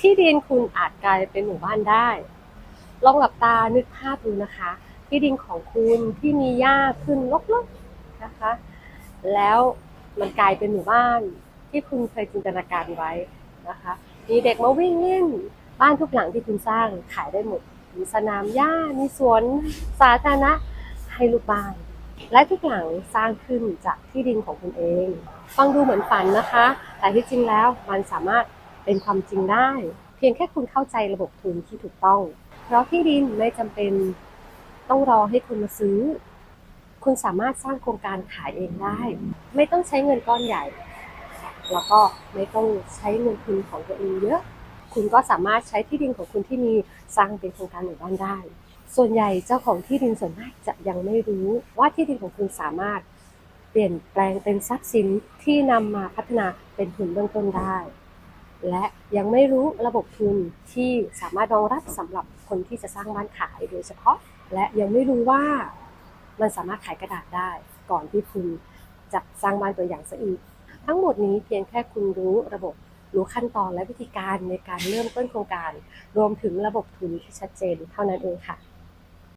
ที่ดินคุณอาจกลายเป็นหมู่บ้านได้ ลองหลับตานึกภาพดูนะคะ ที่ดินของคุณที่มีหญ้าขึ้นรกๆนะคะ แล้วมันกลายเป็นหมู่บ้านที่คุณเคยจินตนาการไว้นะคะ มีเด็กมาวิ่งเล่น บ้านทุกหลังที่คุณสร้างขายได้หมด มีสนามหญ้า มีสวนสาธารณะให้ลูกบ้าน และทุกหลังสร้างขึ้นจากที่ดินของคุณเอง ฟังดูเหมือนฝันนะคะ แต่ที่จริงแล้วมันสามารถ เป็นความจริงได้ เพียงแค่คุณเข้าใจระบบทุนที่ถูกต้อง เพราะที่ดินไม่จำเป็นต้องรอให้คุณมาซื้อ คุณสามารถสร้างโครงการขายเองได้ ไม่ต้องใช้เงินก้อนใหญ่ แล้วก็ไม่ต้องใช้เงินทุนของตัวเองเยอะ คุณก็สามารถใช้ที่ดินของคุณที่มีสร้างเป็นโครงการหมู่บ้านได้ ส่วนใหญ่เจ้าของที่ดินส่วนมากจะยังไม่รู้ว่าที่ดินของคุณสามารถเปลี่ยนแปลงเป็นทรัพย์สินที่นำมาพัฒนาเป็นทุนเบื้องต้นได้ และยังไม่รู้ระบบทุนที่สามารถรองรับสำหรับคนที่จะสร้างบ้านขายโดยเฉพาะ และยังไม่รู้ว่ามันสามารถขายกระดาษได้ ก่อนที่คุณจะสร้างบ้านตัวอย่างซะอีก ทั้งหมดนี้เพียงแค่คุณรู้ระบบรู้ขั้นตอนและวิธีการในการเริ่มต้นโครงการ รวมถึงระบบทุนที่ชัดเจนเท่านั้นเองค่ะ